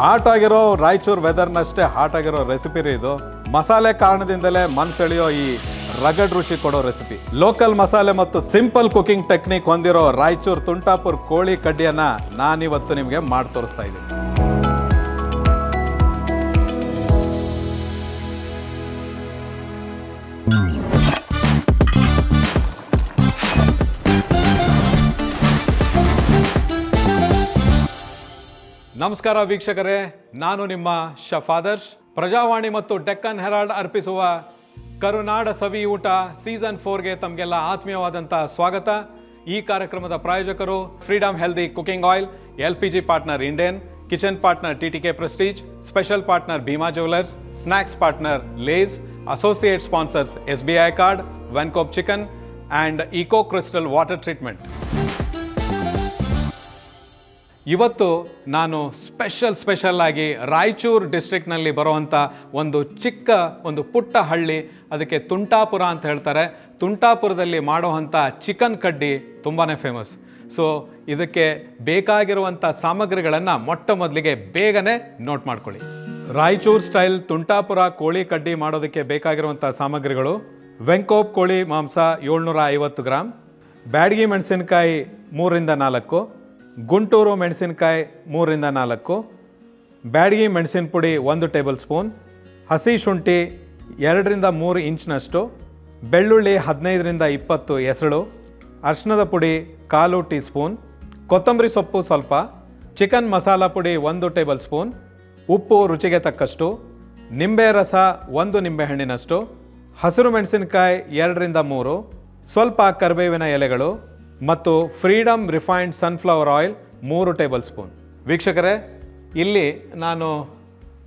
Hot ಆಗಿರೋ ರಾಯಚೂರು ವೆದರ್ನಷ್ಟೇ hot ಆಗಿರೋ ರೆಸಿಪಿ ರೀ ಇದು. ಮಸಾಲೆ ಕಾರಣದಿಂದಲೇ ಮನ್ಸೆಳೆಯೋ ಈ ರಗಡ್ ರುಚಿ ಕೊಡೋ ರೆಸಿಪಿ ಲೋಕಲ್ ಮಸಾಲೆ ಮತ್ತು ಸಿಂಪಲ್ ಕುಕಿಂಗ್ ಟೆಕ್ನಿಕ್ ಹೊಂದಿರೋ ರಾಯಚೂರು ತುಂಟಾಪುರ್ ಕೋಳಿ ಕಡ್ಡಿಯನ್ನ ನಾನಿವತ್ತು ನಿಮಗೆ ಮಾಡಿ ತೋರಿಸ್ತಾ ಇದ್ದೀನಿ. ನಮಸ್ಕಾರ ವೀಕ್ಷಕರೇ, ನಾನು ನಿಮ್ಮ ಶಫಾದರ್ಶ್. ಪ್ರಜಾವಾಣಿ ಮತ್ತು ಡೆಕ್ಕನ್ ಹೆರಾಲ್ಡ್ ಅರ್ಪಿಸುವ ಕರುನಾಡ ಸವಿ ಊಟ ಸೀಸನ್ ಫೋರ್ಗೆ ತಮಗೆಲ್ಲ ಆತ್ಮೀಯವಾದಂಥ ಸ್ವಾಗತ. ಈ ಕಾರ್ಯಕ್ರಮದ ಪ್ರಾಯೋಜಕರು Freedom healthy cooking oil L P G partner Indian, kitchen partner T T K Prestige, special partner Bhima jewellers snacks partner Lay's, associate sponsors S B I card, Venkob chicken and Eco Crystal water treatment. ಇವತ್ತು ನಾನು special special ಆಗಿ ರಾಯಚೂರು ಡಿಸ್ಟ್ರಿಕ್ಟ್ನಲ್ಲಿ ಬರುವಂಥ ಒಂದು ಚಿಕ್ಕ ಒಂದು ಪುಟ್ಟ ಹಳ್ಳಿ, ಅದಕ್ಕೆ ತುಂಟಾಪುರ ಅಂತ ಹೇಳ್ತಾರೆ. ತುಂಟಾಪುರದಲ್ಲಿ ಮಾಡುವಂಥ ಚಿಕನ್ ಕಡ್ಡಿ ತುಂಬಾ ಫೇಮಸ್ ಸೊ ಇದಕ್ಕೆ ಬೇಕಾಗಿರುವಂಥ ಸಾಮಗ್ರಿಗಳನ್ನು ಮೊಟ್ಟ ಮೊದಲಿಗೆ ಬೇಗನೆ ನೋಟ್ ಮಾಡ್ಕೊಳ್ಳಿ. ರಾಯಚೂರು ಸ್ಟೈಲ್ ತುಂಟಾಪುರ ಕೋಳಿ ಕಡ್ಡಿ ಮಾಡೋದಕ್ಕೆ ಬೇಕಾಗಿರುವಂಥ ಸಾಮಗ್ರಿಗಳು, ವೆಂಕೋಪ್ ಕೋಳಿ ಮಾಂಸ ಏಳ್ನೂರ ಐವತ್ತು ಗ್ರಾಮ್ ಬ್ಯಾಡಗಿ ಮೆಣಸಿನಕಾಯಿ ಮೂರರಿಂದ ನಾಲ್ಕು ಗುಂಟೂರು ಮೆಣಸಿನಕಾಯಿ ಮೂರರಿಂದ ನಾಲ್ಕು, ಬ್ಯಾಡಗಿ ಮೆಣಸಿನ ಪುಡಿ ಒಂದು ಟೇಬಲ್ ಸ್ಪೂನ್, ಹಸಿ ಶುಂಠಿ ಎರಡರಿಂದ ಮೂರು ಇಂಚಿನಷ್ಟು, ಬೆಳ್ಳುಳ್ಳಿ ಹದಿನೈದರಿಂದ ಇಪ್ಪತ್ತು ಎಸಳು ಅರಿಶಿಣದ ಪುಡಿ ಕಾಲು ಟೀ ಸ್ಪೂನ್ ಕೊತ್ತಂಬರಿ ಸೊಪ್ಪು ಸ್ವಲ್ಪ, ಚಿಕನ್ ಮಸಾಲ ಪುಡಿ ಒಂದು ಟೇಬಲ್ ಸ್ಪೂನ್, ಉಪ್ಪು ರುಚಿಗೆ ತಕ್ಕಷ್ಟು, ನಿಂಬೆ ರಸ ಒಂದು ನಿಂಬೆಹಣ್ಣಿನಷ್ಟು ಹಸಿರು ಮೆಣಸಿನಕಾಯಿ ಎರಡರಿಂದ ಮೂರು, ಸ್ವಲ್ಪ ಕರಿಬೇವಿನ ಎಲೆಗಳು ಮತ್ತು ಫ್ರೀಡಮ್ ರಿಫೈನ್ಡ್ ಸನ್ಫ್ಲವರ್ ಆಯಿಲ್ ಮೂರು ಟೇಬಲ್ ಸ್ಪೂನ್ ವೀಕ್ಷಕರೇ, ಇಲ್ಲಿ ನಾನು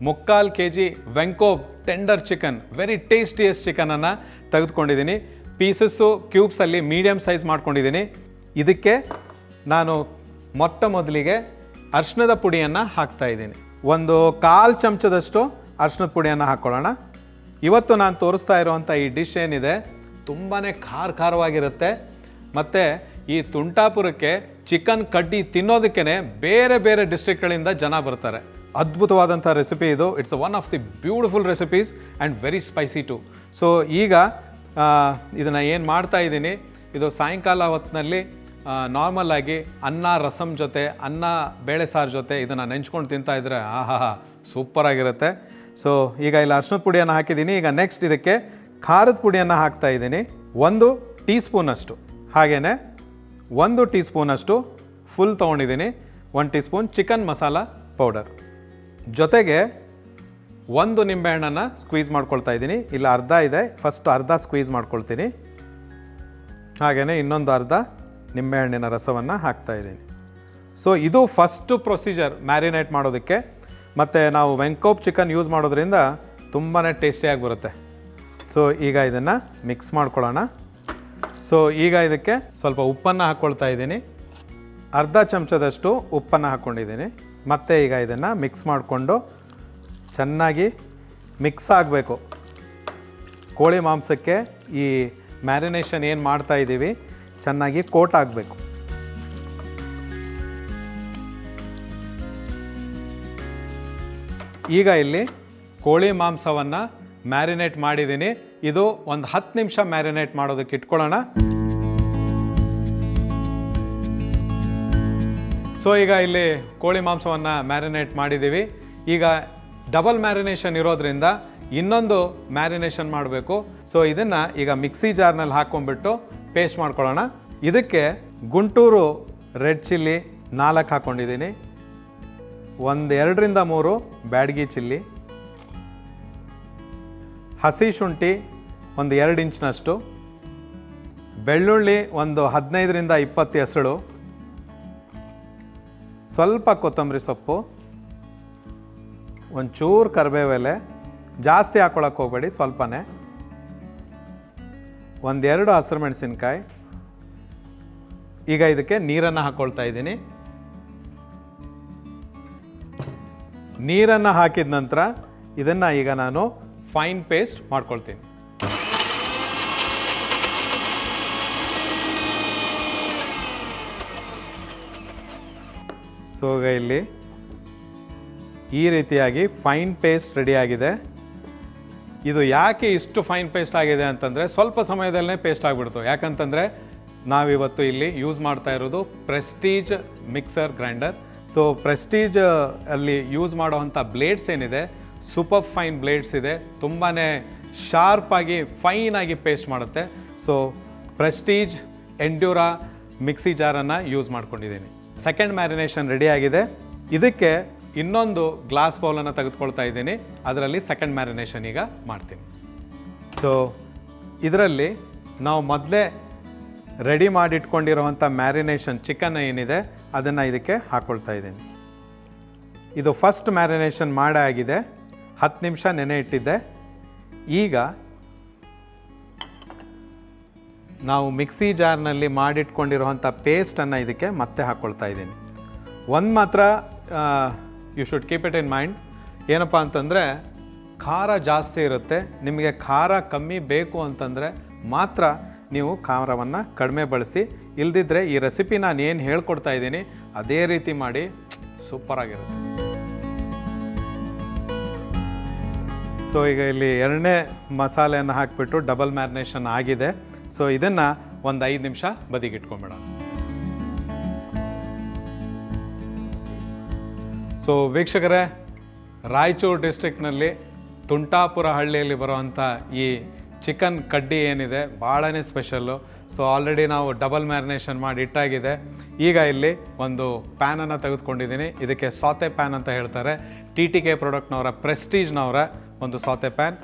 ಮುಕ್ಕಾಲು K G Venkob tender chicken very tastiest ಚಿಕನನ್ನು ತೆಗೆದುಕೊಂಡಿದ್ದೀನಿ. ಪೀಸಸ್ಸು ಕ್ಯೂಬ್ಸಲ್ಲಿ ಮೀಡಿಯಮ್ ಸೈಜ್ ಮಾಡ್ಕೊಂಡಿದ್ದೀನಿ. ಇದಕ್ಕೆ ನಾನು ಮೊಟ್ಟ ಮೊದಲಿಗೆ ಅರ್ಶಿಣದ ಪುಡಿಯನ್ನು ಹಾಕ್ತಾ ಇದ್ದೀನಿ. ಒಂದು ಕಾಲು ಚಮಚದಷ್ಟು ಅರ್ಶಿಣದ ಪುಡಿಯನ್ನು ಹಾಕ್ಕೊಳ್ಳೋಣ ಇವತ್ತು ನಾನು ತೋರಿಸ್ತಾ ಇರುವಂಥ ಈ ಡಿಶ್ ಏನಿದೆ ತುಂಬಾ ಖಾರ ಖಾರವಾಗಿರುತ್ತೆ. ಮತ್ತು ಈ ತುಂಟಾಪುರಕ್ಕೆ ಚಿಕನ್ ಕಡ್ಡಿ ತಿನ್ನೋದಕ್ಕೇ ಬೇರೆ ಬೇರೆ ಡಿಸ್ಟ್ರಿಕ್ಟ್ಗಳಿಂದ ಜನ ಬರ್ತಾರೆ. ಅದ್ಭುತವಾದಂಥ ರೆಸಿಪಿ ಇದು. It's one of the beautiful recipes and very spicy too so ಈಗ ಇದನ್ನು ಏನು ಮಾಡ್ತಾ ಇದ್ದೀನಿ? ಇದು ಸಾಯಂಕಾಲ ಹೊತ್ತಿನಲ್ಲಿ ನಾರ್ಮಲ್ ಆಗಿ ಅನ್ನ ರಸಮ್ ಜೊತೆ, ಅನ್ನ, ಬೇಳೆ ಸಾರು ಜೊತೆ ಇದನ್ನು ನೆಂಚ್ಕೊಂಡು ತಿಂತಾ ಇದ್ರೆ ಆಹಾ ಸೂಪರಾಗಿರುತ್ತೆ ಸೊ ಈಗ ಇಲ್ಲಿ ಅರ್ಶಿನದ ಪುಡಿಯನ್ನು ಹಾಕಿದ್ದೀನಿ. ಈಗ ನೆಕ್ಸ್ಟ್ ಇದಕ್ಕೆ ಖಾರದ ಪುಡಿಯನ್ನು ಹಾಕ್ತಾ ಇದ್ದೀನಿ. ಒಂದು ಟೀ ಸ್ಪೂನಷ್ಟು ಹಾಗೆಯೇ ಒಂದು ಟೀ ಸ್ಪೂನಷ್ಟು ಫುಲ್ ತೊಗೊಂಡಿದ್ದೀನಿ. One teaspoon chicken masala powder. ಜೊತೆಗೆ ಒಂದು ನಿಂಬೆಹಣ್ಣನ್ನು ಸ್ಕ್ವೀಸ್ ಮಾಡ್ಕೊಳ್ತಾ ಇದ್ದೀನಿ. ಇಲ್ಲ, ಅರ್ಧ ಇದೆ. ಫಸ್ಟ್ ಅರ್ಧ ಸ್ಕ್ವೀಸ್ ಮಾಡ್ಕೊಳ್ತೀನಿ. ಹಾಗೆಯೇ ಇನ್ನೊಂದು ಅರ್ಧ ನಿಂಬೆಹಣ್ಣಿನ ರಸವನ್ನು ಹಾಕ್ತಾ ಇದ್ದೀನಿ. ಸೊ ಇದು ಫಸ್ಟು ಪ್ರೊಸೀಜರ್ ಮ್ಯಾರಿನೇಟ್ ಮಾಡೋದಕ್ಕೆ. ಮತ್ತು ನಾವು ವೆಂಕೋಪ್ ಚಿಕನ್ ಯೂಸ್ ಮಾಡೋದ್ರಿಂದ ತುಂಬಾ ಟೇಸ್ಟಿಯಾಗಿ ಬರುತ್ತೆ. ಸೊ ಈಗ ಇದನ್ನು ಮಿಕ್ಸ್ ಮಾಡ್ಕೊಳ್ಳೋಣ. ಸೊ ಈಗ ಇದಕ್ಕೆ ಸ್ವಲ್ಪ ಉಪ್ಪನ್ನು ಹಾಕ್ಕೊಳ್ತಾ ಇದ್ದೀನಿ. ಅರ್ಧ ಚಮಚದಷ್ಟು ಉಪ್ಪನ್ನು ಹಾಕ್ಕೊಂಡಿದ್ದೀನಿ ಮತ್ತು ಈಗ ಇದನ್ನು ಮಿಕ್ಸ್ ಮಾಡಿಕೊಂಡು ಚೆನ್ನಾಗಿ ಮಿಕ್ಸ್ ಆಗಬೇಕು. ಕೋಳಿ ಮಾಂಸಕ್ಕೆ ಈ ಮ್ಯಾರಿನೇಷನ್ ಏನು ಮಾಡ್ತಾ ಇದ್ದೀವಿ? ಚೆನ್ನಾಗಿ ಕೋಟ್ ಆಗಬೇಕು. ಈಗ ಇಲ್ಲಿ ಕೋಳಿ ಮಾಂಸವನ್ನು ಮ್ಯಾರಿನೇಟ್ ಮಾಡಿದ್ದೀನಿ. ಇದು ಒಂದು ಹತ್ತು ನಿಮಿಷ ಮ್ಯಾರಿನೇಟ್ ಮಾಡೋದಕ್ಕೆ ಇಟ್ಕೊಳ್ಳೋಣ. ಸೊ ಈಗ ಇಲ್ಲಿ ಕೋಳಿ ಮಾಂಸವನ್ನು ಮ್ಯಾರಿನೇಟ್ ಮಾಡಿದ್ದೀವಿ. ಈಗ ಡಬಲ್ ಮ್ಯಾರಿನೇಷನ್ ಇರೋದ್ರಿಂದ ಇನ್ನೊಂದು ಮ್ಯಾರಿನೇಷನ್ ಮಾಡಬೇಕು. ಸೊ ಇದನ್ನು ಈಗ ಮಿಕ್ಸಿ ಜಾರ್ನಲ್ಲಿ ಹಾಕ್ಕೊಂಡ್ಬಿಟ್ಟು ಪೇಸ್ಟ್ ಮಾಡ್ಕೊಳ್ಳೋಣ. ಇದಕ್ಕೆ ಗುಂಟೂರು ರೆಡ್ ಚಿಲ್ಲಿ ನಾಲ್ಕು ಹಾಕ್ಕೊಂಡಿದ್ದೀನಿ ಒಂದು ಎರಡರಿಂದ ಮೂರು ಬ್ಯಾಡಗಿ ಚಿಲ್ಲಿ. ಹಸಿ ಶುಂಠಿ ಒಂದು ಎರಡು ಇಂಚಿನಷ್ಟು, ಬೆಳ್ಳುಳ್ಳಿ ಒಂದು ಹದಿನೈದರಿಂದ ಇಪ್ಪತ್ತು ಹೆಸಳು, ಸ್ವಲ್ಪ ಕೊತ್ತಂಬರಿ ಸೊಪ್ಪು, ಒಂಚೂರು ಕರಿಬೇವೆಲೆ, ಜಾಸ್ತಿ ಹಾಕೊಳಕ್ಕೆ ಹೋಗಬೇಡಿ ಸ್ವಲ್ಪನೇ. ಒಂದೆರಡು ಹಸಿರು ಮೆಣಸಿನ್ಕಾಯಿ. ಈಗ ಇದಕ್ಕೆ ನೀರನ್ನು ಹಾಕ್ಕೊಳ್ತಾ ಇದ್ದೀನಿ. ನೀರನ್ನು ಹಾಕಿದ ನಂತರ ಇದನ್ನು ಈಗ ನಾನು ಫೈನ್ ಪೇಸ್ಟ್ ಮಾಡ್ಕೊಳ್ತೀನಿ. ಸೊ ಇಲ್ಲಿ ಈ ರೀತಿಯಾಗಿ ಫೈನ್ ಪೇಸ್ಟ್ ರೆಡಿಯಾಗಿದೆ ಇದು ಯಾಕೆ ಇಷ್ಟು ಫೈನ್ ಪೇಸ್ಟ್ ಆಗಿದೆ ಅಂತಂದರೆ ಸ್ವಲ್ಪ ಸಮಯದಲ್ಲೇ ಪೇಸ್ಟ್ ಆಗಿಬಿಡ್ತು. ಯಾಕಂತಂದರೆ ನಾವಿವತ್ತು ಇಲ್ಲಿ ಯೂಸ್ ಮಾಡ್ತಾ ಇರೋದು Prestige mixer grinder so Prestige ಅಲ್ಲಿ ಯೂಸ್ ಮಾಡೋವಂಥ ಬ್ಲೇಡ್ಸ್ ಏನಿದೆ ಸೂಪರ್ ಫೈನ್ ಬ್ಲೇಡ್ಸ್ ಇದೆ. ತುಂಬಾ ಶಾರ್ಪಾಗಿ ಫೈನಾಗಿ ಪೇಸ್ಟ್ ಮಾಡುತ್ತೆ. ಸೊ ಪ್ರೆಸ್ಟೀಜ್, ಎಂಡ್ಯೂರಾ, ಮಿಕ್ಸಿ ಜಾರನ್ನು ಯೂಸ್ ಮಾಡ್ಕೊಂಡಿದ್ದೀನಿ. ಸೆಕೆಂಡ್ ಮ್ಯಾರಿನೇಷನ್ ರೆಡಿ ಆಗಿದೆ. ಇದಕ್ಕೆ ಇನ್ನೊಂದು ಗ್ಲಾಸ್ ಬೌಲನ್ನು ತೆಗೆದುಕೊಳ್ತಾ ಇದ್ದೀನಿ. ಅದರಲ್ಲಿ ಸೆಕೆಂಡ್ ಮ್ಯಾರಿನೇಷನ್ ಈಗ ಮಾಡ್ತೀನಿ. ಸೊ ಇದರಲ್ಲಿ ನಾವು ಮೊದಲೇ ರೆಡಿ ಮಾಡಿಟ್ಕೊಂಡಿರುವಂಥ ಮ್ಯಾರಿನೇಷನ್ ಚಿಕನ್ ಏನಿದೆ, ಅದನ್ನು ಇದಕ್ಕೆ ಹಾಕ್ಕೊಳ್ತಾ ಇದ್ದೀನಿ. ಇದು ಫಸ್ಟ್ ಮ್ಯಾರಿನೇಷನ್ ಮಾಡೇ ಆಗಿದೆ. ಹತ್ತು ನಿಮಿಷ ನೆನೆ ಇಟ್ಟಿದ್ದೆ. ಈಗ ನಾವು ಮಿಕ್ಸಿ ಜಾರ್ನಲ್ಲಿ ಮಾಡಿಟ್ಕೊಂಡಿರುವಂಥ ಪೇಸ್ಟನ್ನು ಇದಕ್ಕೆ ಮತ್ತೆ ಹಾಕ್ಕೊಳ್ತಾ ಇದ್ದೀನಿ. ಒಂದು ಮಾತ್ರ you should keep it in mind ಏನಪ್ಪ ಅಂತಂದರೆ, ಖಾರ ಜಾಸ್ತಿ ಇರುತ್ತೆ. ನಿಮಗೆ ಖಾರ ಕಮ್ಮಿ ಬೇಕು ಅಂತಂದರೆ ಮಾತ್ರ ನೀವು ಖಾರವನ್ನು ಕಡಿಮೆ ಬಳಸಿ. ಇಲ್ದಿದ್ರೆ ಈ ರೆಸಿಪಿ ನಾನು ಏನು ಹೇಳ್ಕೊಡ್ತಾ ಇದ್ದೀನಿ, ಅದೇ ರೀತಿ ಮಾಡಿ, ಸೂಪರಾಗಿರುತ್ತೆ. ಸೊ ಈಗ ಇಲ್ಲಿ ಎರಡನೇ ಮಸಾಲೆಯನ್ನು ಹಾಕಿಬಿಟ್ಟು ಡಬಲ್ ಮ್ಯಾರಿನೇಷನ್ ಆಗಿದೆ. ಸೊ ಇದನ್ನು ಒಂದು ಐದು ನಿಮಿಷ ಬದಿಗಿಟ್ಕೊಂಬಿಡ ಸೊ ವೀಕ್ಷಕರೇ, ರಾಯಚೂರು ಡಿಸ್ಟ್ರಿಕ್ನಲ್ಲಿ ತುಂಟಾಪುರ ಹಳ್ಳಿಯಲ್ಲಿ ಬರುವಂಥ ಈ ಚಿಕನ್ ಕಡ್ಡಿ ಏನಿದೆ ಭಾಳನೇ ಸ್ಪೆಷಲ್ಲು ಸೊ ಆಲ್ರೆಡಿ ನಾವು ಡಬಲ್ ಮ್ಯಾರಿನೇಷನ್ ಮಾಡಿ ಇಟ್ಟಾಗಿದೆ. ಈಗ ಇಲ್ಲಿ ಒಂದು ಪ್ಯಾನನ್ನು ತೆಗೆದುಕೊಂಡಿದ್ದೀನಿ. ಇದಕ್ಕೆ ಸಾತೆ ಪ್ಯಾನ್ ಅಂತ ಹೇಳ್ತಾರೆ. ಟಿ ಟಿ ಕೆ ಪ್ರಾಡಕ್ಟ್ನವರ ಪ್ರೆಸ್ಟೀಜ್ನವರ ಒಂದು ಸೌತೆ ಪ್ಯಾನ್.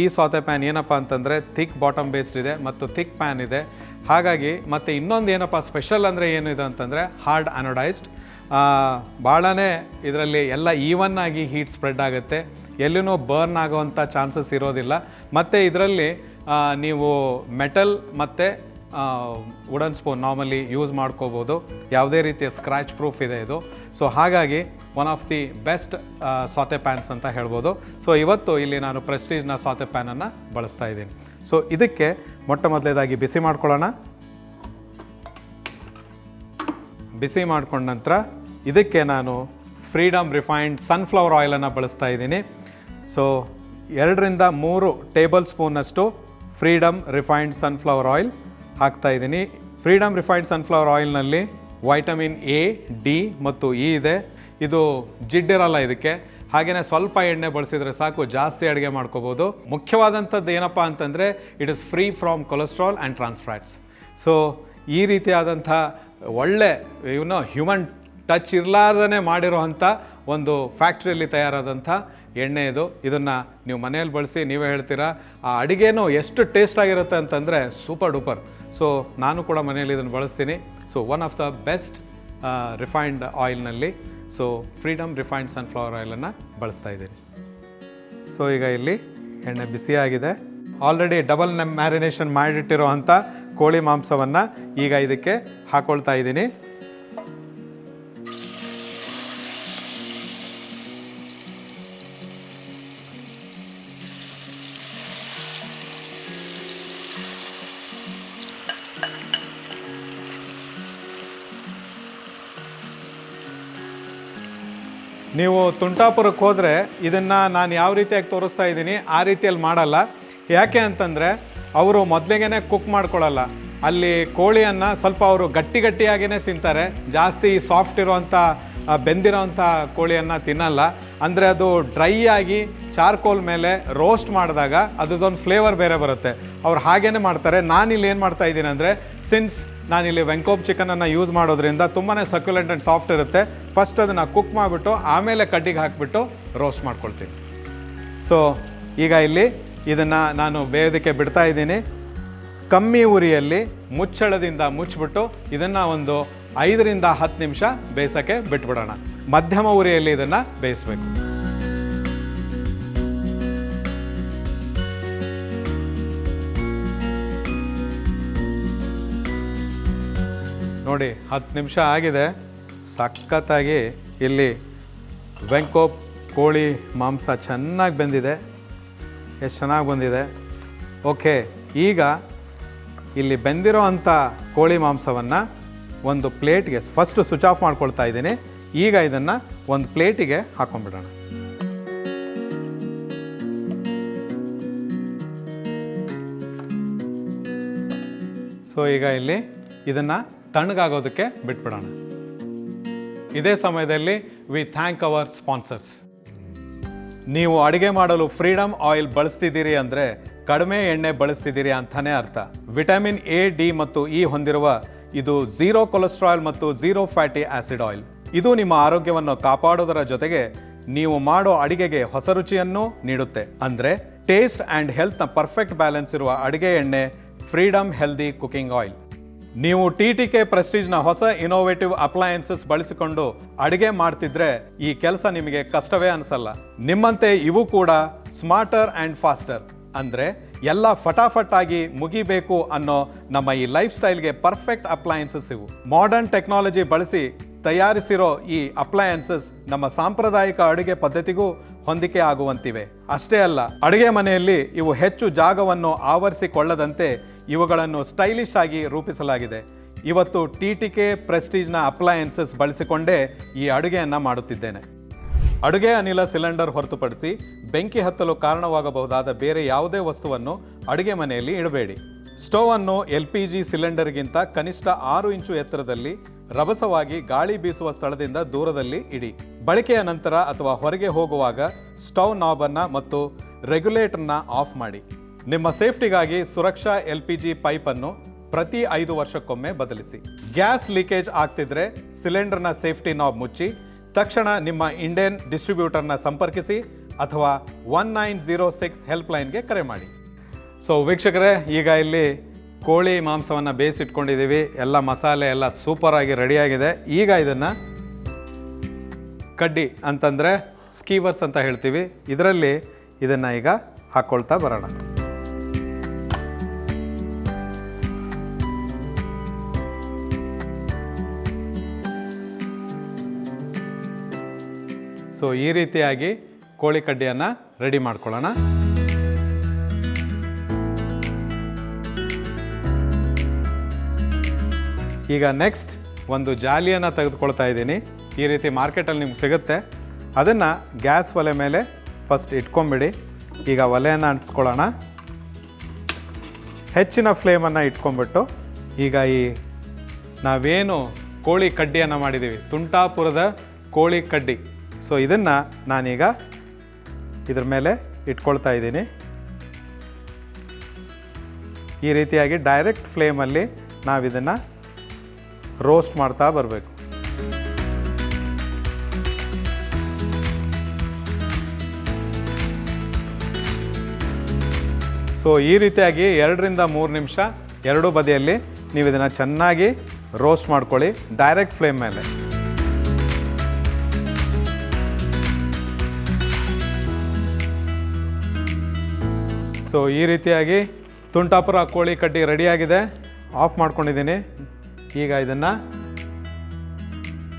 ಈ ಸೌತೆ ಪ್ಯಾನ್ ಏನಪ್ಪ ಅಂತಂದರೆ ಥಿಕ್ ಬಾಟಮ್ ಬೇಸ್ಡ್ ಇದೆ ಮತ್ತು ಥಿಕ್ ಪ್ಯಾನ್ ಇದೆ. ಹಾಗಾಗಿ ಮತ್ತು ಇನ್ನೊಂದು ಏನಪ್ಪ ಸ್ಪೆಷಲ್ ಅಂದರೆ ಏನಿದೆ ಅಂತಂದರೆ ಹಾರ್ಡ್ ಅನೋಡೈಸ್ಡ್. ಭಾಳನೇ ಇದರಲ್ಲಿ ಎಲ್ಲ ಈವನ್ ಆಗಿ ಹೀಟ್ ಸ್ಪ್ರೆಡ್ ಆಗುತ್ತೆ. ಎಲ್ಲಿನೂ ಬರ್ನ್ ಆಗುವಂಥ ಚಾನ್ಸಸ್ ಇರೋದಿಲ್ಲ. ಮತ್ತು ಇದರಲ್ಲಿ ನೀವು ಮೆಟಲ್ ಮತ್ತು ವುಡನ್ ಸ್ಪೂನ್ ನಾರ್ಮಲಿ ಯೂಸ್ ಮಾಡ್ಕೋಬೋದು. ಯಾವುದೇ ರೀತಿಯ ಸ್ಕ್ರ್ಯಾಚ್ ಪ್ರೂಫ್ ಇದೆ ಇದು. ಸೊ ಹಾಗಾಗಿ one of the best saute pans ಅಂತ ಹೇಳ್ಬೋದು. ಸೊ ಇವತ್ತು ಇಲ್ಲಿ ನಾನು ಪ್ರೆಸ್ಟೀಜ್ನ ಸಾತೆ ಪ್ಯಾನನ್ನು ಬಳಸ್ತಾ ಇದ್ದೀನಿ. ಸೊ ಇದಕ್ಕೆ ಮೊಟ್ಟ ಮೊದಲೇದಾಗಿ ಬಿಸಿ ಮಾಡ್ಕೊಳ್ಳೋಣ. ಬಿಸಿ ಮಾಡ್ಕೊಂಡ ನಂತರ ಇದಕ್ಕೆ ನಾನು ಫ್ರೀಡಮ್ ರಿಫೈನ್ಡ್ ಸನ್ಫ್ಲವರ್ ಆಯಿಲನ್ನು ಬಳಸ್ತಾ ಇದ್ದೀನಿ. ಸೊ ಎರಡರಿಂದ ಮೂರು ಟೇಬಲ್ ಸ್ಪೂನಷ್ಟು ಫ್ರೀಡಮ್ ರಿಫೈನ್ಡ್ ಸನ್ಫ್ಲವರ್ ಆಯಿಲ್ ಹಾಕ್ತಾ ಇದ್ದೀನಿ. ಫ್ರೀಡಮ್ ರಿಫೈನ್ಡ್ ಸನ್ಫ್ಲವರ್ ಆಯಿಲ್ನಲ್ಲಿ ವೈಟಮಿನ್ ಎ ಡಿ ಮತ್ತು ಇ ಇದೆ. ಇದು ಜಿಡ್ಡಿರಲ್ಲ ಇದಕ್ಕೆ. ಹಾಗೆಯೇ ಸ್ವಲ್ಪ ಎಣ್ಣೆ ಬಳಸಿದರೆ ಸಾಕು, ಜಾಸ್ತಿ ಅಡುಗೆ ಮಾಡ್ಕೋಬೋದು. ಮುಖ್ಯವಾದಂಥದ್ದು ಏನಪ್ಪ ಅಂತಂದರೆ it is free from cholesterol and trans fats so ಈ ರೀತಿಯಾದಂಥ ಒಳ್ಳೆ ಇವನು ಹ್ಯೂಮನ್ ಟಚ್ ಇರಲಾರ್ದೇ ಮಾಡಿರೋವಂಥ ಒಂದು ಫ್ಯಾಕ್ಟ್ರಿಯಲ್ಲಿ ತಯಾರಾದಂಥ ಎಣ್ಣೆ ಇದು. ಇದನ್ನು ನೀವು ಮನೆಯಲ್ಲಿ ಬಳಸಿ ನೀವೇ ಹೇಳ್ತೀರಾ. ಆ ಅಡುಗೆನೂ ಎಷ್ಟು ಟೇಸ್ಟ್ ಆಗಿರುತ್ತೆ ಅಂತಂದರೆ ಸೂಪರ್ ಡೂಪರ್ ಸೊ ನಾನು ಕೂಡ ಮನೆಯಲ್ಲಿ ಇದನ್ನು ಬಳಸ್ತೀನಿ. So one of the best refined ಆಯಿಲ್ನಲ್ಲಿ so Freedom refined sunflower ಆಯಿಲನ್ನು ಬಳಸ್ತಾ ಇದ್ದೀನಿ. ಸೊ ಈಗ ಇಲ್ಲಿ ಎಣ್ಣೆ ಬಿಸಿಯಾಗಿದೆ. ಆಲ್ರೆಡಿ ಡಬಲ್ ಮ್ಯಾರಿನೇಷನ್ ಮಾಡಿಟ್ಟಿರೋ ಅಂಥ ಕೋಳಿ ಮಾಂಸವನ್ನು ಈಗ ಇದಕ್ಕೆ ಹಾಕ್ಕೊಳ್ತಾ ಇದ್ದೀನಿ. ನೀವು ತುಂಟಾಪುರಕ್ಕೆ ಹೋದರೆ ಇದನ್ನು ನಾನು ಯಾವ ರೀತಿಯಾಗಿ ತೋರಿಸ್ತಾ ಇದ್ದೀನಿ, ಆ ರೀತಿಯಲ್ಲಿ ಮಾಡಲ್ಲ. ಯಾಕೆ ಅಂತಂದರೆ, ಅವರು ಮೊದಲಿಗೆ ಕುಕ್ ಮಾಡ್ಕೊಳ್ಳಲ್ಲ ಅಲ್ಲಿ ಕೋಳಿಯನ್ನು ಸ್ವಲ್ಪ ಅವರು ಗಟ್ಟಿ ಗಟ್ಟಿಯಾಗಿಯೇ ತಿಂತಾರೆ. ಜಾಸ್ತಿ ಸಾಫ್ಟ್ ಇರೋವಂಥ ಬೆಂದಿರೋವಂಥ ಕೋಳಿಯನ್ನು ತಿನ್ನಲ್ಲ. ಅಂದರೆ ಅದು ಡ್ರೈ ಆಗಿ ಚಾರ್ಕೋಲ್ ಮೇಲೆ ರೋಸ್ಟ್ ಮಾಡಿದಾಗ ಅದರದೊಂದು ಫ್ಲೇವರ್ ಬೇರೆ ಬರುತ್ತೆ. ಅವ್ರು ಹಾಗೇ ಮಾಡ್ತಾರೆ. ನಾನಿಲ್ಲಿ ಏನು ಮಾಡ್ತಾ ಇದ್ದೀನಿ ಅಂದರೆ ಸಿನ್ಸ್ ನಾನಿಲ್ಲಿ ವೆಂಕೋಬ್ ಚಿಕನನ್ನು ಯೂಸ್ ಮಾಡೋದ್ರಿಂದ ತುಂಬಾ ಸಕ್ಯುಲೆಂಟ್ ಆ್ಯಂಡ್ ಸಾಫ್ಟ್ ಇರುತ್ತೆ. ಫಸ್ಟ್ ಅದನ್ನು ಕುಕ್ ಮಾಡಿಬಿಟ್ಟು, ಆಮೇಲೆ ಕಡ್ಡಿಗೆ ಹಾಕಿಬಿಟ್ಟು ರೋಸ್ಟ್ ಮಾಡ್ಕೊಳ್ತೀನಿ. ಸೊ ಈಗ ಇಲ್ಲಿ ಇದನ್ನು ನಾನು ಬೇಯೋದಕ್ಕೆ ಬಿಡ್ತಾ ಇದ್ದೀನಿ. ಕಮ್ಮಿ ಉರಿಯಲ್ಲಿ ಮುಚ್ಚಳದಿಂದ ಮುಚ್ಚಿಬಿಟ್ಟು ಇದನ್ನು ಒಂದು ಐದರಿಂದ ಹತ್ತು ನಿಮಿಷ ಬೇಯಿಸೋಕ್ಕೆ ಬಿಟ್ಬಿಡೋಣ. ಮಧ್ಯಮ ಉರಿಯಲ್ಲಿ ಇದನ್ನು ಬೇಯಿಸಬೇಕು. ನೋಡಿ, ಹತ್ತು ನಿಮಿಷ ಆಗಿದೆ. ಸಖತ್ತಾಗಿ ಇಲ್ಲಿ ವೆಂಕೋಪ್ ಕೋಳಿ ಮಾಂಸ ಚೆನ್ನಾಗಿ ಬೆಂದಿದೆ. ಎಷ್ಟು ಚೆನ್ನಾಗಿ ಬಂದಿದೆ. ಓಕೆ, ಈಗ ಇಲ್ಲಿ ಬೆಂದಿರೋ ಅಂಥ ಕೋಳಿ ಮಾಂಸವನ್ನು ಒಂದು ಪ್ಲೇಟ್ಗೆ ಫಸ್ಟು ಸ್ವಿಚ್ ಆಫ್ ಮಾಡ್ಕೊಳ್ತಾ ಇದ್ದೀನಿ. ಈಗ ಇದನ್ನು ಒಂದು ಪ್ಲೇಟಿಗೆ ಹಾಕೊಂಡ್ಬಿಡೋಣ. ಸೊ ಈಗ ಇಲ್ಲಿ ಇದನ್ನು ತಣ್ಣಗಾಗೋದಕ್ಕೆ ಬಿಟ್ಬಿಡೋಣ. ಇದೇ ಸಮಯದಲ್ಲಿ ವಿ ಥ್ಯಾಂಕ್ ಅವರ್ ಸ್ಪಾನ್ಸರ್ಸ್ ನೀವು ಅಡುಗೆ ಮಾಡಲು ಫ್ರೀಡಮ್ ಆಯಿಲ್ ಬಳಸ್ತಿದ್ದೀರಿ ಅಂದರೆ ಕಡಿಮೆ ಎಣ್ಣೆ ಬಳಸ್ತಿದ್ದೀರಿ ಅಂತಲೇ ಅರ್ಥ. ವಿಟಮಿನ್ ಎ ಡಿ ಮತ್ತು ಇ ಹೊಂದಿರುವ ಇದು ಝೀರೋ ಕೊಲೆಸ್ಟ್ರಾಲ್ ಮತ್ತು ಝೀರೋ ಫ್ಯಾಟಿ ಆಸಿಡ್ ಆಯಿಲ್ ಇದು ನಿಮ್ಮ ಆರೋಗ್ಯವನ್ನು ಕಾಪಾಡೋದರ ಜೊತೆಗೆ ನೀವು ಮಾಡೋ ಅಡಿಗೆಗೆ ಹೊಸ ರುಚಿಯನ್ನು ನೀಡುತ್ತೆ. ಅಂದರೆ ಟೇಸ್ಟ್ ಆ್ಯಂಡ್ ಹೆಲ್ತ್ನ ಪರ್ಫೆಕ್ಟ್ ಬ್ಯಾಲೆನ್ಸ್ ಇರುವ ಅಡುಗೆ ಎಣ್ಣೆ ಫ್ರೀಡಮ್ ಹೆಲ್ದಿ ಕುಕಿಂಗ್ ಆಯಿಲ್ ನೀವು ಟಿ ಟಿ ಕೆ ಪ್ರೆಸ್ಟೀಜ್ನ ಹೊಸ ಇನೋವೇಟಿವ್ ಅಪ್ಲಯನ್ಸಸ್ ಬಳಸಿಕೊಂಡು ಅಡುಗೆ ಮಾಡ್ತಿದ್ರೆ ಈ ಕೆಲಸ ನಿಮಗೆ ಕಷ್ಟವೇ ಅನಿಸಲ್ಲ. ನಿಮ್ಮಂತೆ ಇವು ಕೂಡ ಸ್ಮಾರ್ಟರ್ ಆ್ಯಂಡ್ ಫಾಸ್ಟರ್ ಅಂದರೆ ಎಲ್ಲ ಫಟಾಫಟ್ ಆಗಿ ಮುಗಿಬೇಕು ಅನ್ನೋ ನಮ್ಮ ಈ ಲೈಫ್ ಸ್ಟೈಲ್ಗೆ ಪರ್ಫೆಕ್ಟ್ ಅಪ್ಲಯನ್ಸಸ್ ಇವು. ಮಾಡರ್ನ್ ಟೆಕ್ನಾಲಜಿ ಬಳಸಿ ತಯಾರಿಸಿರೋ ಈ ಅಪ್ಲಯನ್ಸಸ್ ನಮ್ಮ ಸಾಂಪ್ರದಾಯಿಕ ಅಡುಗೆ ಪದ್ಧತಿಗೂ ಹೊಂದಿಕೆ ಆಗುವಂತಿವೆ. ಅಷ್ಟೇ ಅಲ್ಲ, ಅಡುಗೆ ಮನೆಯಲ್ಲಿ ಇವು ಹೆಚ್ಚು ಜಾಗವನ್ನು ಆವರಿಸಿಕೊಳ್ಳದಂತೆ ಇವುಗಳನ್ನು ಸ್ಟೈಲಿಶ್ ಆಗಿ ರೂಪಿಸಲಾಗಿದೆ. ಇವತ್ತು ಟಿ ಟಿ ಕೆ ಪ್ರೆಸ್ಟೀಜ್ನ ಅಪ್ಲಯನ್ಸಸ್ ಬಳಸಿಕೊಂಡೇ ಈ ಅಡುಗೆಯನ್ನು ಮಾಡುತ್ತಿದ್ದೇನೆ. ಅಡುಗೆ ಅನಿಲ ಸಿಲಿಂಡರ್ ಹೊರತುಪಡಿಸಿ ಬೆಂಕಿ ಹತ್ತಲು ಕಾರಣವಾಗಬಹುದಾದ ಬೇರೆ ಯಾವುದೇ ವಸ್ತುವನ್ನು ಅಡುಗೆ ಮನೆಯಲ್ಲಿ ಇಡಬೇಡಿ. ಸ್ಟೋವನ್ನು ಎಲ್ ಪಿ ಜಿ ಸಿಲಿಂಡರ್ಗಿಂತ ಕನಿಷ್ಠ ಆರು ಇಂಚು ಎತ್ತರದಲ್ಲಿ ರಭಸವಾಗಿ ಗಾಳಿ ಬೀಸುವ ಸ್ಥಳದಿಂದ ದೂರದಲ್ಲಿ ಇಡಿ. ಬಳಕೆಯ ನಂತರ ಅಥವಾ ಹೊರಗೆ ಹೋಗುವಾಗ ಸ್ಟವ್ ನಾಬನ್ನು ಮತ್ತು ರೆಗ್ಯುಲೇಟರ್ನ ಆಫ್ ಮಾಡಿ. ನಿಮ್ಮ ಸೇಫ್ಟಿಗಾಗಿ ಸುರಕ್ಷಾ ಎಲ್ ಪಿ ಜಿ ಪೈಪನ್ನು ಪ್ರತಿ ಐದು ವರ್ಷಕ್ಕೊಮ್ಮೆ ಬದಲಿಸಿ. ಗ್ಯಾಸ್ ಲೀಕೇಜ್ ಆಗ್ತಿದ್ರೆ ಸಿಲಿಂಡರ್ನ ಸೇಫ್ಟಿ ನಾಬ್ ಮುಚ್ಚಿ, ತಕ್ಷಣ ನಿಮ್ಮ ಇಂಡಿಯನ್ ಡಿಸ್ಟ್ರಿಬ್ಯೂಟರ್ನ ಸಂಪರ್ಕಿಸಿ ಅಥವಾ ಒನ್ ನೈನ್ ಜೀರೋ ಸಿಕ್ಸ್ ಹೆಲ್ಪ್ಲೈನ್ಗೆ ಕರೆ ಮಾಡಿ. ಸೊ ವೀಕ್ಷಕರೇ, ಈಗ ಇಲ್ಲಿ ಕೋಳಿ ಮಾಂಸವನ್ನು ಬೇಯಿಸಿಟ್ಕೊಂಡಿದ್ದೀವಿ. ಎಲ್ಲ ಮಸಾಲೆ ಎಲ್ಲ ಸೂಪರಾಗಿ ರೆಡಿಯಾಗಿದೆ ಈಗ ಇದನ್ನು ಕಡ್ಡಿ ಅಂತಂದರೆ ಸ್ಕೀವರ್ಸ್ ಅಂತ ಹೇಳ್ತೀವಿ. ಇದರಲ್ಲಿ ಇದನ್ನು ಈಗ ಹಾಕ್ಕೊಳ್ತಾ ಬರೋಣ. ಸೊ ಈ ರೀತಿಯಾಗಿ ಕೋಳಿ ಕಡ್ಡಿಯನ್ನು ರೆಡಿ ಮಾಡ್ಕೊಳ್ಳೋಣ. ಈಗ ನೆಕ್ಸ್ಟ್ ಒಂದು ಜಾಲಿಯನ್ನು ತೆಗೆದುಕೊಳ್ತಾ ಇದ್ದೀನಿ. ಈ ರೀತಿ ಮಾರ್ಕೆಟಲ್ಲಿ ನಿಮ್ಗೆ ಸಿಗುತ್ತೆ. ಅದನ್ನು ಗ್ಯಾಸ್ ಒಲೆ ಮೇಲೆ ಫಸ್ಟ್ ಇಟ್ಕೊಂಬಿಡಿ. ಈಗ ಒಲೆಯನ್ನು ಅಂಟಿಸ್ಕೊಳ್ಳೋಣ. ಹೆಚ್ಚಿನ ಫ್ಲೇಮನ್ನು ಇಟ್ಕೊಂಬಿಟ್ಟು ಈಗ ಈ ನಾವೇನು ಕೋಳಿ ಕಡ್ಡಿಯನ್ನು ಮಾಡಿದ್ದೀವಿ ತುಂಟಾಪುರದ ಕೋಳಿ ಕಡ್ಡಿ. ಸೊ ಇದನ್ನು ನಾನೀಗ ಇದ್ರ ಮೇಲೆ ಇಟ್ಕೊಳ್ತಾ ಇದ್ದೀನಿ. ಈ ರೀತಿಯಾಗಿ ಡೈರೆಕ್ಟ್ ಫ್ಲೇಮಲ್ಲಿ ನಾವು ಇದನ್ನು ರೋಸ್ಟ್ ಮಾಡ್ತಾ ಬರಬೇಕು. ಸೊ ಈ ರೀತಿಯಾಗಿ ಎರಡರಿಂದ ಮೂರು ನಿಮಿಷ ಎರಡೂ ಬದಿಯಲ್ಲಿ ನೀವು ಇದನ್ನು ಚೆನ್ನಾಗಿ ರೋಸ್ಟ್ ಮಾಡ್ಕೊಳ್ಳಿ ಡೈರೆಕ್ಟ್ ಫ್ಲೇಮ್ ಮೇಲೆ. ಸೊ ಈ ರೀತಿಯಾಗಿ ತುಂಟಾಪುರ ಕೋಳಿ ಕಡ್ಡಿ ರೆಡಿಯಾಗಿದೆ ಆಫ್ ಮಾಡ್ಕೊಂಡಿದ್ದೀನಿ. ಈಗ ಇದನ್ನು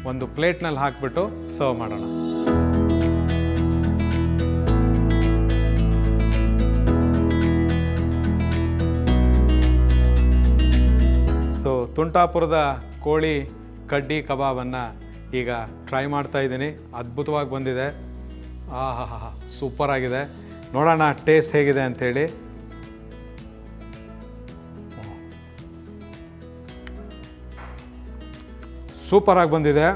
ಒಂದು ಪ್ಲೇಟ್ನಲ್ಲಿ ಹಾಕಿಬಿಟ್ಟು ಸರ್ವ್ ಮಾಡೋಣ. ಸೊ ತುಂಟಾಪುರದ ಕೋಳಿ ಕಡ್ಡಿ ಕಬಾಬನ್ನು ಈಗ ಟ್ರೈ ಮಾಡ್ತಾ ಇದ್ದೀನಿ. ಅದ್ಭುತವಾಗಿ ಬಂದಿದೆ. ಆ ಹಾ ಹಾ ಸೂಪರ್ ಆಗಿದೆ. ನೋಡೋಣ ಟೇಸ್ಟ್ ಹೇಗಿದೆ ಅಂಥೇಳಿ ಸೂಪರಾಗಿ ಬಂದಿದೆ.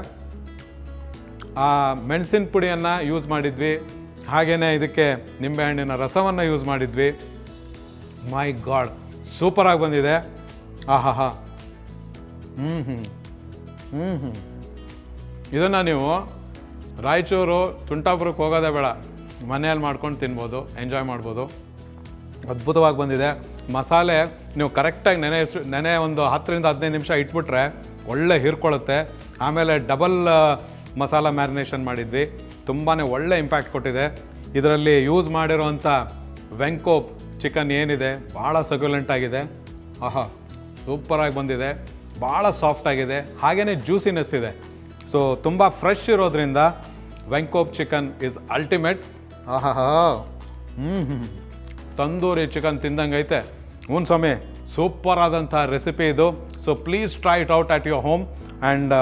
ಆ ಮೆಣಸಿನ ಪುಡಿಯನ್ನು ಯೂಸ್ ಮಾಡಿದ್ವಿ. ಹಾಗೆಯೇ ಇದಕ್ಕೆ ನಿಂಬೆಹಣ್ಣಿನ ರಸವನ್ನು ಯೂಸ್ ಮಾಡಿದ್ವಿ. ಮೈ ಗಾಡ್ ಸೂಪರಾಗಿ ಬಂದಿದೆ. ಆಹಾ ಹಾ ಹ್ಞೂ ಹ್ಞೂ ಹ್ಞೂ ಹ್ಞೂ ಇದನ್ನು ನೀವು ರಾಯಚೂರು, ತುಂಟಾಪುರಕ್ಕೆ ಹೋಗೋದೇ ಬೇಡ. ಮನೆಯಲ್ಲಿ ಮಾಡ್ಕೊಂಡು ತಿನ್ಬೋದು ಎಂಜಾಯ್ ಮಾಡ್ಬೋದು. ಅದ್ಭುತವಾಗಿ ಬಂದಿದೆ. ಮಸಾಲೆ ನೀವು ಕರೆಕ್ಟಾಗಿ ನೆನೆ ನೆನೆ ಒಂದು ಹತ್ತರಿಂದ ಹದಿನೈದು ನಿಮಿಷ ಇಟ್ಬಿಟ್ರೆ ಒಳ್ಳೆ ಹೀರ್ಕೊಳ್ಳುತ್ತೆ. ಆಮೇಲೆ ಡಬಲ್ ಮಸಾಲ ಮ್ಯಾರಿನೇಷನ್ ಮಾಡಿದ್ವಿ. ತುಂಬಾ ಒಳ್ಳೆ ಇಂಪ್ಯಾಕ್ಟ್ ಕೊಟ್ಟಿದೆ. ಇದರಲ್ಲಿ ಯೂಸ್ ಮಾಡಿರೋವಂಥ ವೆಂಕೋಪ್ ಚಿಕನ್ ಏನಿದೆ, ಭಾಳ ಸಕ್ಯುಲೆಂಟ್ ಆಗಿದೆ. ಆಹಾ ಸೂಪರಾಗಿ ಬಂದಿದೆ. ಭಾಳ ಸಾಫ್ಟ್ ಆಗಿದೆ. ಹಾಗೆಯೇ ಜ್ಯೂಸಿನೆಸ್ ಇದೆ. ಸೊ ತುಂಬ ಫ್ರೆಶ್ ಇರೋದ್ರಿಂದ ವೆಂಕೋಪ್ ಚಿಕನ್ ಇಸ್ ಅಲ್ಟಿಮೇಟ್ ಆಹಾ ಹ್ಞೂ ಹ್ಞೂ ತಂದೂರಿ ಚಿಕನ್ ತಿಂದಂಗೈತೆ. ಹ್ಞೂ ಸ್ವಾಮಿ. ಸೂಪರ್ ಆದಂಥ ರೆಸಿಪಿ ಇದು. So please try it out at your home and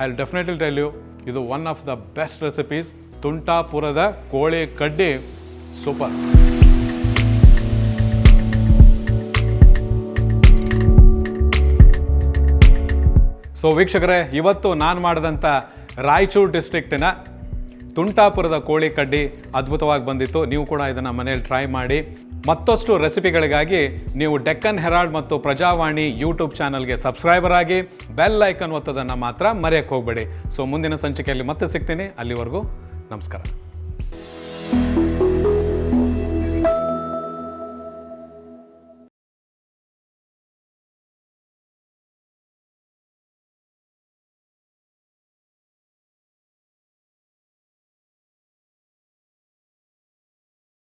I will definitely tell you ಇದು one of the best recipes ತುಂಟಾಪುರದ ಕೋಳಿ ಕಡ್ಡಿ ಸೂಪರ್ ಸೊ ವೀಕ್ಷಕರೇ, ಇವತ್ತು ನಾನು ಮಾಡಿದಂಥ ರಾಯಚೂರು ಡಿಸ್ಟ್ರಿಕ್ಟಿನ ತುಂಟಾಪುರದ ಕೋಳಿ ಕಡ್ಡಿ ಅದ್ಭುತವಾಗಿ ಬಂದಿತ್ತು. ನೀವು ಕೂಡ ಇದನ್ನು ಮನೇಲಿ ಟ್ರೈ ಮಾಡಿ. ಮತ್ತಷ್ಟು ರೆಸಿಪಿಗಳಿಗಾಗಿ ನೀವು ಡೆಕ್ಕನ್ ಹೆರಾಲ್ಡ್ ಮತ್ತು ಪ್ರಜಾವಾಣಿ ಯೂಟ್ಯೂಬ್ ಚಾನಲ್ಗೆ ಸಬ್ಸ್ಕ್ರೈಬರ್ ಆಗಿ ಬೆಲ್ ಐಕನ್ ಒತ್ತದನ್ನು ಮಾತ್ರ ಮರೆಯಕ್ಕೆ ಹೋಗಬೇಡಿ. ಸೊ ಮುಂದಿನ ಸಂಚಿಕೆಯಲ್ಲಿ ಮತ್ತೆ ಸಿಗ್ತೀನಿ. ಅಲ್ಲಿವರೆಗೂ ನಮಸ್ಕಾರ.